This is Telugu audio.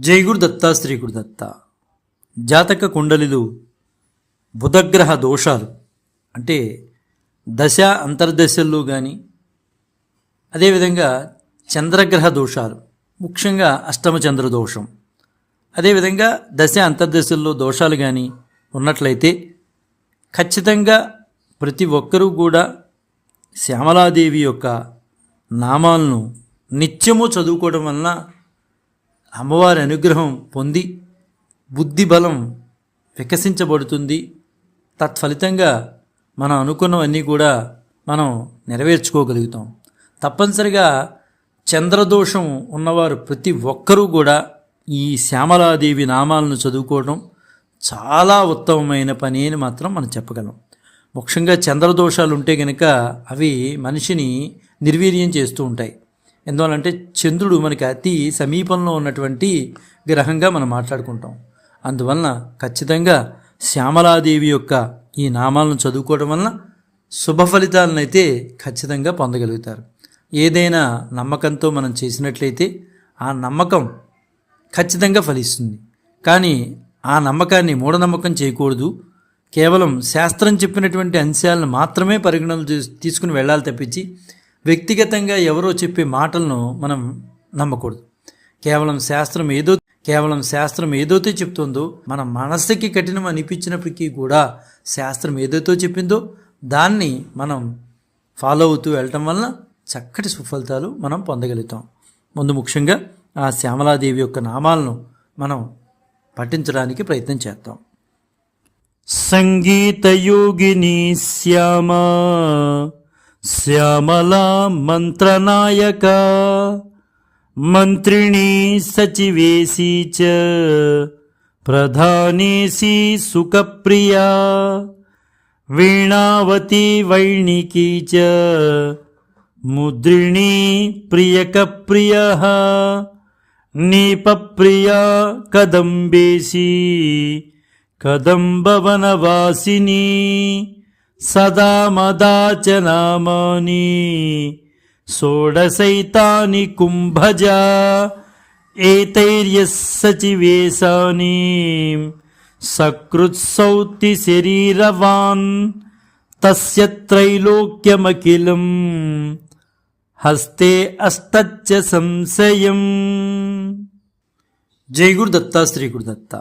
జై గురుదత్త శ్రీ గురుదత్త జాతక కుండలిలు బుధగ్రహ దోషాలు అంటే దశ అంతర్దశల్లో కానీ అదేవిధంగా చంద్రగ్రహ దోషాలు ముఖ్యంగా అష్టమ చంద్ర దోషం. అదేవిధంగా దశ అంతర్దశల్లో దోషాలు కానీ ఉన్నట్లయితే ఖచ్చితంగా ప్రతి ఒక్కరూ కూడా శ్యామలాదేవి యొక్క నామాలను నిత్యము చదువుకోవడం వలన అమ్మవారి అనుగ్రహం పొంది బుద్ధి బలం వికసించబడుతుంది. తత్ఫలితంగా మనం అనుకున్నవన్నీ కూడా మనం నెరవేర్చుకోగలుగుతాం. తప్పనిసరిగా చంద్రదోషం ఉన్నవారు ప్రతి ఒక్కరూ కూడా ఈ శ్యామలాదేవి నామాలను చదువుకోవడం చాలా ఉత్తమమైన పని అని మాత్రం మనం చెప్పగలం. ముఖ్యంగా చంద్రదోషాలు ఉంటే కనుక అవి మనిషిని నిర్వీర్యం చేస్తూ ఉంటాయి. ఎందువల్లంటే చంద్రుడు మనకి అతి సమీపంలో ఉన్నటువంటి గ్రహంగా మనం మాట్లాడుకుంటాం. అందువలన ఖచ్చితంగా శ్యామలాదేవి యొక్క ఈ నామాలను చదువుకోవడం వలన శుభ ఫలితాలను అయితే ఖచ్చితంగా పొందగలుగుతారు. ఏదైనా నమ్మకంతో మనం చేసినట్లయితే ఆ నమ్మకం ఖచ్చితంగా ఫలిస్తుంది. కానీ ఆ నమ్మకాన్ని మూఢనమ్మకం చేయకూడదు. కేవలం శాస్త్రం చెప్పినటువంటి అంశాలను మాత్రమే పరిగణనలు తీసుకుని వెళ్ళాలి తప్పించి వ్యక్తిగతంగా ఎవరో చెప్పే మాటలను మనం నమ్మకూడదు. కేవలం శాస్త్రం ఏదో కేవలం శాస్త్రం ఏదైతే చెప్తుందో మన మనస్సుకి కఠినం అనిపించినప్పటికీ కూడా శాస్త్రం ఏదైతే చెప్పిందో దాన్ని మనం ఫాలో అవుతూ వెళ్ళటం వలన చక్కటి సుఫలితాలు మనం పొందగలుగుతాం. ముందు ముఖ్యంగా ఆ శ్యామలాదేవి యొక్క నామాలను మనం పఠించడానికి ప్రయత్నం చేద్దాం. సంగీతయోగిని శ్యామా श्यामला मन्त्रनायका मन्त्रिणी सचिवेशी च प्रधानेशी सुखप्रिया वीणावती वैणिकी च मुद्रिणी प्रियकप्रियः नीपप्रिया कदम्बेशी कदम्बवनवासिनी। సదా మదాచ నామాని షోడశైతాని కుంభజ ఏతైర్యసచివేశాని సకృత్సౌతి శరీరవాన్ తస్య త్రైలోక్యమఖిలం హస్తే అష్టచ్చ సంశయం జై గురుదత్త శ్రీ గురుదత్త